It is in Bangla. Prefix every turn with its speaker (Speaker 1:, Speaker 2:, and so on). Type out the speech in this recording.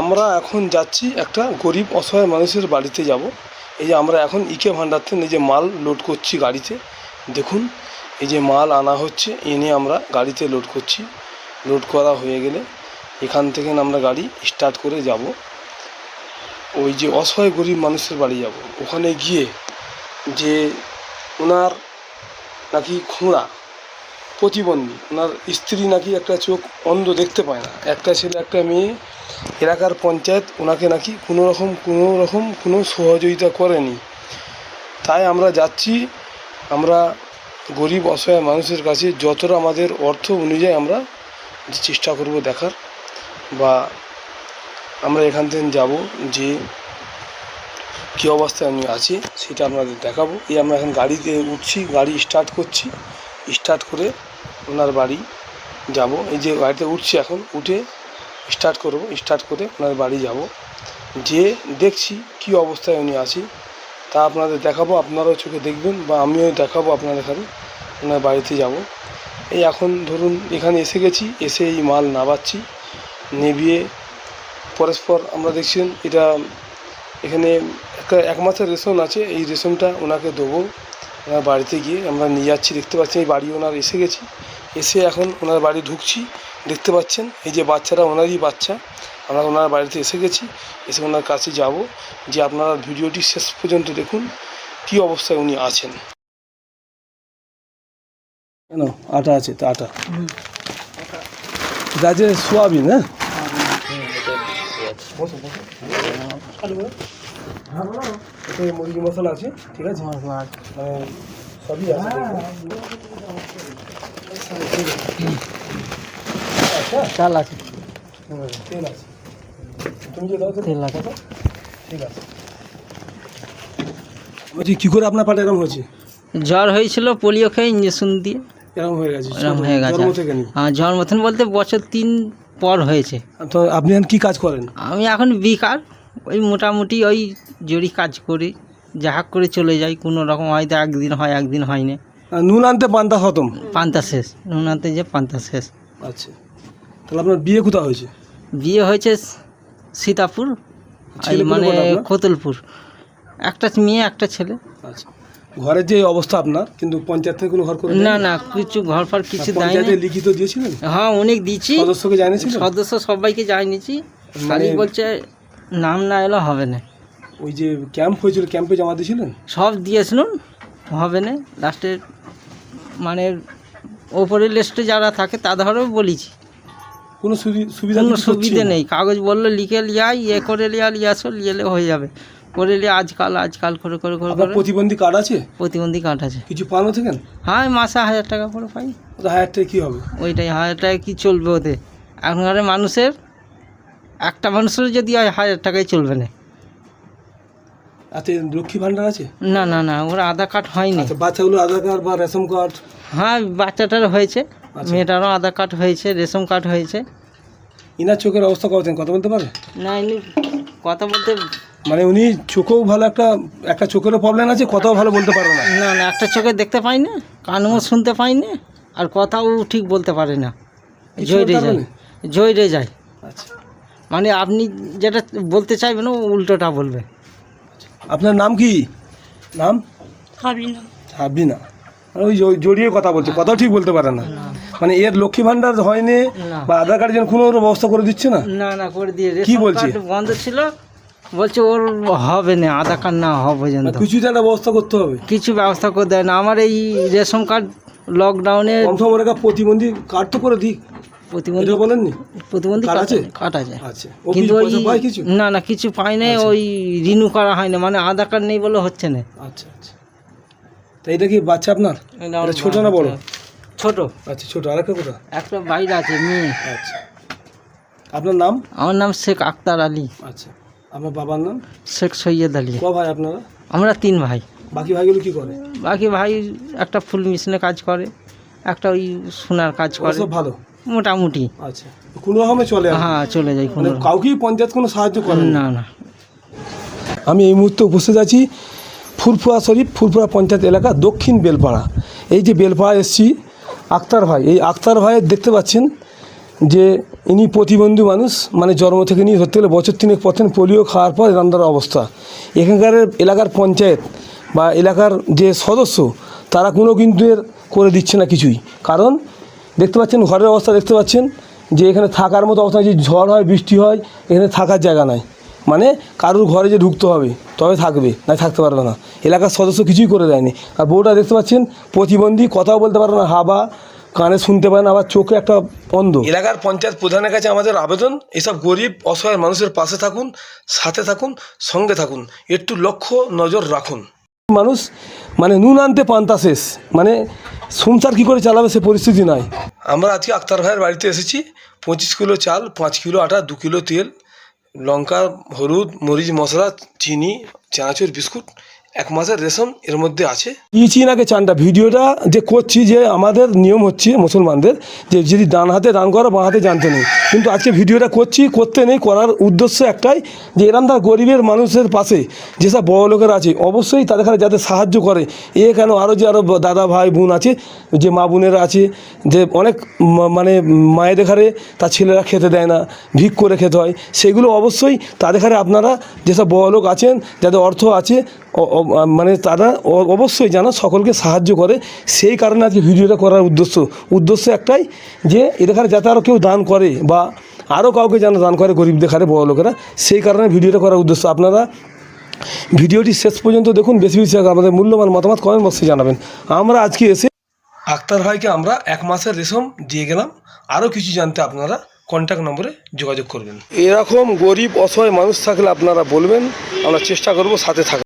Speaker 1: আমরা এখন যাচ্ছি একটা গরিব অসহায় মানুষের বাড়িতে যাব। এই যে আমরা এখন ইকে ভান্ডার থেকে এই যে মাল লোড করছি গাড়িতে। দেখুন, এই যে মাল আনা হচ্ছে, এনে আমরা গাড়িতে লোড করছি। লোড করা হয়ে গেলে এখান থেকে আমরা গাড়ি স্টার্ট করে যাব। ওই যে অসহায় গরিব মানুষের বাড়ি যাব। ওখানে গিয়ে যে ওনার নাকি খোঁড়া প্রতিবন্ধী। ওনার স্ত্রী নাকি একটা চোখ অন্ধ দেখতে পায় না। একটা ছেলে, একটা মেয়ে, এলাকার পঞ্চায়েত ওনাকে নাকি কোনো রকম কোনো রকম কোনো সহযোগিতা করেনি। তাই আমরা যাচ্ছি, আমরা গরিব, অসহায় মানুষের কাছে যতটা আমাদের অর্থ অনুযায়ী আমরা চেষ্টা করব দেখার বা আমরা এখান থেকে যাব যে কী অবস্থায় আমি আছি, সেটা আপনাদের দেখাবো। এই আমরা এখন গাড়িতে উঠছি, গাড়ি স্টার্ট করছি। স্টার্ট করে ওনার বাড়ি যাব। এই যে গাড়িতে উঠছি এখন, উঠে স্টার্ট করব। স্টার্ট করে ওনার বাড়ি যাব। যে দেখছি কি অবস্থায় উনি আছি, তা আপনাদের দেখাবো। আপনারাও চোখে দেখবেন বা আমিও দেখাবো আপনাদের এখানে ওনার বাড়িতে যাব। এই এখন ধরুন, এখানে এসে গেছি, এসে এই মাল নাবাচ্ছি নেবিয়ে পরস্পর আমরা দেখছেন এটা এখানে একটা এক মাসের রেশন আছে। এই রেশনটা ওনাকে দেবো। ওনার বাড়িতে গিয়ে আমরা নিয়ে যাচ্ছি দেখতে পাচ্ছি এই বাড়ি ওনার এসে গেছি এসে এখন ওনার বাড়ি ঢুকছি দেখতে পাচ্ছেন এই যে বাচ্চারা ওনারই বাচ্চা আমরা ওনার বাড়িতে এসে গেছি এসে ওনার কাছে যাব যে আপনারা ভিডিওটি শেষ পর্যন্ত দেখুন কি অবস্থায় উনি আছেন কেন আটা আছে তো আটা আছে সোয়াবিন হ্যাঁ এতে মুরগি মশলা আছে ঠিক আছে? মানে সবই আছে।
Speaker 2: চাল আছে।
Speaker 1: তেল আছে। তুমি যে দাও
Speaker 2: তেল আছে।
Speaker 1: ঠিক আছে। বলছি কী করে আপনার পাটা এরকম হয়েছে?
Speaker 2: জ্বর হয়েছিল পোলিও খেয়ে ইঞ্জেকশন দিয়ে।
Speaker 1: এরকম হয়ে গেছে
Speaker 2: এরকম হয়ে গেছে। জ্বর মতন বলতে বছর তিন পর হয়েছে।
Speaker 1: তো আপনি কী কাজ করেন?
Speaker 2: আমি এখন বিকার। ওই মোটামুটি ওই জড়ি কাজ করি যাহা করে চলে যাই কোনো রকম হয়তো একদিন হয় একদিন হয় না
Speaker 1: নুন আনতে পান্তা খতম?
Speaker 2: পান্তা শেষ নুন আনতে যে পান্তা শেষ।
Speaker 1: আচ্ছা। তাহলে আপনার বিয়ে কোথাও হয়েছে?
Speaker 2: বিয়ে হয়েছে সীতাপুর মানে? কোতলপুর একটা মেয়ে একটা ছেলে।
Speaker 1: আচ্ছা। ঘরের যে অবস্থা আপনার কিন্তু পঞ্চায়েত থেকে কোনো ঘর করে
Speaker 2: না না কিছু ঘর ফর কিছু দেয়
Speaker 1: লিখিত দিয়েছিলেন?
Speaker 2: হ্যাঁ অনেক দিচ্ছি
Speaker 1: সদস্যকে জানিয়েছিলেন?
Speaker 2: সদস্য সবাইকে জানিয়েছি। খালি
Speaker 1: মানে-
Speaker 2: বলছে নাম না এলে হবে না।
Speaker 1: ওই যে ক্যাম্প হয়েছিল ক্যাম্পে জমা দিয়েছিলেন?
Speaker 2: সব দিয়েছিলেন হবে না। লাস্টে মানে ওপরের লিস্টে যারা থাকে তাদেরও বলেছি।
Speaker 1: কোনো সুবি- সুবিধা
Speaker 2: কোনো সুবিধে নেই। কাগজ বলল লিখে লিয়াই ইয়ে করে লিয়া লিয়ে আসো লিয়েলে হয়ে যাবে। করে লিয়ে আজকাল আজকাল করে করে করে করে।
Speaker 1: প্রতিবন্ধী কার্ড আছে?
Speaker 2: প্রতিবন্ধী কার্ড আছে।
Speaker 1: কিছু পানো থাকেন
Speaker 2: হ্যাঁ মাসে হাজার টাকা করে পাই।
Speaker 1: হায়ার থেকে কী হবে?
Speaker 2: ওইটাই হাজার টাকা কী চলবে ওতে? এখনকার মানুষের একটা মানুষের যদি হয় হাজার টাকায় চলবে না।
Speaker 1: আচ্ছা লক্ষ্মী ভাণ্ডার আছে?
Speaker 2: না না না ওর আধার কার্ড হয়নি।
Speaker 1: আচ্ছা বাচ্চাগুলো আধার কার্ড বা রেশন কার্ড?
Speaker 2: হ্যাঁ বাচ্চাটার হয়েছে।
Speaker 1: আচ্ছা।
Speaker 2: মেয়েটারও আধার কার্ড হয়েছে রেশন কার্ড হয়েছে।
Speaker 1: ইনার চোখের অবস্থা কথা বলতে পারে
Speaker 2: না কথা বলতে
Speaker 1: মানে উনি চোখেও ভালো একটা একটা চোখেরও প্রবলেম আছে কথাও ভালো বলতে পারে না।
Speaker 2: না না একটা চোখে দেখতে পাই না কানও শুনতে পাই না আর কথাও ঠিক বলতে পারে না। জয়
Speaker 1: রে
Speaker 2: যায়।
Speaker 1: জয়
Speaker 2: রে যায়।
Speaker 1: আচ্ছা।
Speaker 2: মানে আপনি যেটা বলতে চাইবেন ও উল্টোটা বলবে।
Speaker 1: আপনার নাম কি? নাম?
Speaker 3: হাবিনা।
Speaker 1: হাবিনা। মানে ওই জ- জড়িয়ে কথা বলছে কথাও ঠিক বলতে পারে না। মানে এর লক্ষ্মী ভাণ্ডার হয়নি বা আধার কার্ডের জন্য কোনো ব্যবস্থা করে দিচ্ছে না?
Speaker 2: না না করে দিয়ে
Speaker 1: কি বলছে?
Speaker 2: বন্ধ ছিল বলছে ওর হবে না আধার কার্ড না পর্যন্ত।
Speaker 1: মানে কিছু একটা ব্যবস্থা করতে হবে।
Speaker 2: কিছু ব্যবস্থা করে দেয় না আমার এই রেশন কার্ড লকডাউনে
Speaker 1: প্রতিবন্ধী কার্ড তো করে দিক।
Speaker 2: প্রতিবন্ধী
Speaker 1: বলেননি?
Speaker 2: প্রতিবন্ধী
Speaker 1: কার্ড আছে?
Speaker 2: কাটা যায়।
Speaker 1: আচ্ছা
Speaker 2: কিন্তু ওই
Speaker 1: কিছু?
Speaker 2: না না কিছু পাই না
Speaker 1: আচ্ছা।
Speaker 2: ওই রিনিউ করা হয় না মানে আধার কার্ড নেই বলে হচ্ছে না।
Speaker 1: আচ্ছা আচ্ছা। তা এটা কি বাচ্চা আপনার?
Speaker 2: এটা
Speaker 1: ছোট না বড়?
Speaker 2: ছোট।
Speaker 1: আচ্ছা ছোট। আরেকটা কোথা
Speaker 2: একটা বাইরে আছে মেয়ে।
Speaker 1: আচ্ছা। আপনার নাম?
Speaker 2: আমার নাম শেখ আক্তার আলী।
Speaker 1: আচ্ছা। আপনার বাবার নাম?
Speaker 2: শেখ সৈয়দ আলী।
Speaker 1: ক ভাই আপনারা?
Speaker 2: আমরা তিন ভাই।
Speaker 1: বাকি ভাইগুলো কি করে?
Speaker 2: বাকি ভাই একটা ফুল মেশিনে কাজ করে একটা ওই সোনার কাজ করে।
Speaker 1: সব ভালো?
Speaker 2: মোটামুটি।
Speaker 1: আচ্ছা কোনো রকমে চলে
Speaker 2: হ্যাঁ চলে যায় কোনো
Speaker 1: মানে কাউকেই পঞ্চায়েত কোনো সাহায্য করে না?
Speaker 2: না
Speaker 1: আমি এই মুহূর্তে উপস্থিত আছি ফুরফুরা শরীফ ফুরফুরা পঞ্চায়েত এলাকা দক্ষিণ বেলপাড়া। এই যে বেলপাড়া এসছি আক্তার ভাই এই আক্তার ভাইয়ের দেখতে পাচ্ছেন যে ইনি প্রতিবন্ধী মানুষ মানে জন্ম থেকে নিয়ে ধরতে গেলে বছর তিনেক পথেন পোলিও খাওয়ার পর এরকম অবস্থা। এখানকার এলাকার পঞ্চায়েত বা এলাকার যে সদস্য তারা কোনো কিন্তু এর করে দিচ্ছে না কিছুই। কারণ দেখতে পাচ্ছেন, ঘরের অবস্থা দেখতে পাচ্ছেন, যে এখানে থাকার মতো অবস্থা যে ঝড় হয়, বৃষ্টি হয়, এখানে থাকার জায়গা নাই। মানে কারুর ঘরে যে ঢুকতে হবে, তবে থাকবে, না থাকতে পারবে না। এলাকার সদস্য কিছুই করে দেয়নি। আর বউটা দেখতে পাচ্ছেন, প্রতিবন্ধী, কথাও বলতে পারে না, হাবা, কানে শুনতে পারে না, আবার চোখে একটা বন্ধ এলাকার পঞ্চায়েত প্রধানের কাছে আমাদের আবেদন, এসব গরিব, অসহায় মানুষের পাশে থাকুন, সাথে থাকুন, সঙ্গে থাকুন। একটু লক্ষ্য, নজর রাখুন। মানুষ মানে নুন আনতে পান্তা শেষ। মানে সংসার কী করে চালাবে সে পরিস্থিতি নাই। আমরা আজকে আক্তার ভাইয়ের বাড়িতে এসেছি। পঁচিশ কিলো চাল, পাঁচ কিলো আটা, দু কিলো তেল, লঙ্কা, হলুদ, মরিচ, মশলা, চিনি, চানাচুর, বিস্কুট এক মাসের রেশন এর মধ্যে আছে। দিয়েছি নাকি চানটা ভিডিওটা যে করছি যে আমাদের নিয়ম হচ্ছে মুসলমানদের যে যদি ডান হাতে দান করো, বাঁ হাতে জানতে নেই। কিন্তু আজকে ভিডিওটা করছি, করতে নেই, করার উদ্দেশ্য একটাই যে এরম ধর গরিবের মানুষের পাশে যেসব বড় লোকেরা আছে, অবশ্যই তাদের এখানে যাতে সাহায্য করে। এ কেন আরও যে আরও দাদা ভাই বোন আছে, যে মা বোনেরা আছে, যে অনেক মানে মায়েদের ঘরে তার ছেলেরা খেতে দেয় না, ভিক করে খেতে হয়, সেগুলো অবশ্যই তাদের ঘরে আপনারা যেসব বড় লোক আছেন, যাদের অর্থ আছে মানে তারা অবশ্যই যেন সকলকে সাহায্য করে। সেই কারণে আজকে ভিডিওটা করার উদ্দেশ্য। উদ্দেশ্য একটাই যে এদের যাতে আরও কেউ দান করে বা আরও কাউকে যেন দান করে গরিব দেখারে, বড় লোকেরা, সেই কারণে ভিডিওটা করার উদ্দেশ্য। আপনারা ভিডিওটি শেষ পর্যন্ত দেখুন। বেশি বেশি আমাদের মূল্যবান মতামত কমেন্ট বক্সে জানাবেন। আমরা আজকে এসে আক্তার ভাইকে আমরা এক মাসের রেশম দিয়ে গেলাম। আরও কিছু জানতে আপনারা কন্ট্যাক্ট নম্বরে যোগাযোগ করবেন। এরকম গরিব, অসহায় মানুষ থাকলে আপনারা বলবেন। আমরা চেষ্টা করব সাথে থাকা